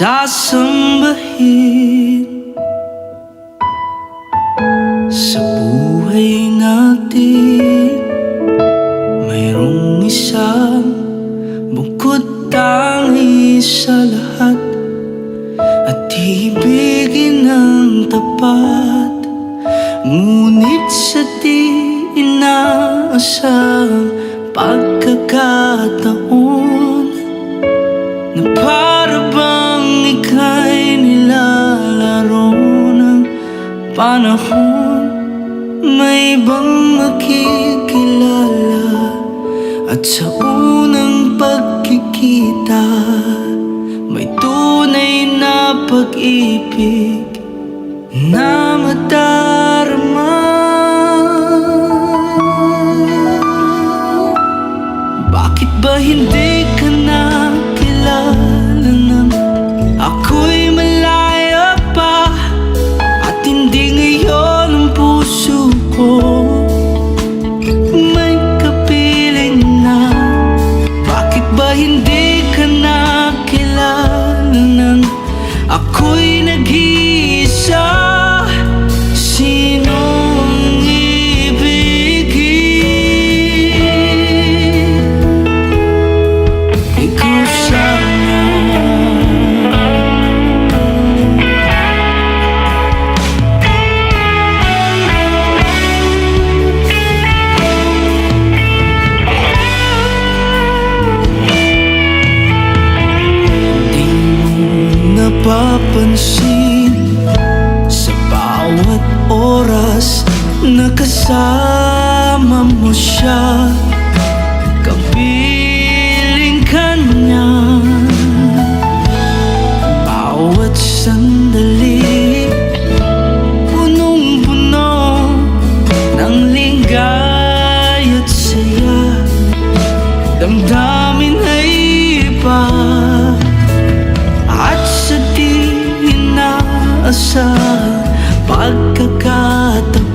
Sasambahin Sa buhay natin. Mayroong isang bukod tangi sa lahat At ibigin ng tapat. Ngunit sa di inaasang pagkakataon Na para bang ika'y nilalaro ng panahon. May ibang makikilala? At sa unang pagkikita May tunay na pag-ibig na madarama. Bakit ba hindi napapansin Sa bawat oras na kasama mo siya. Kapiling ka niya Bawat sandali Punong-puno ng linggay at saya. Damdamin ay iba inaasang pagkakataon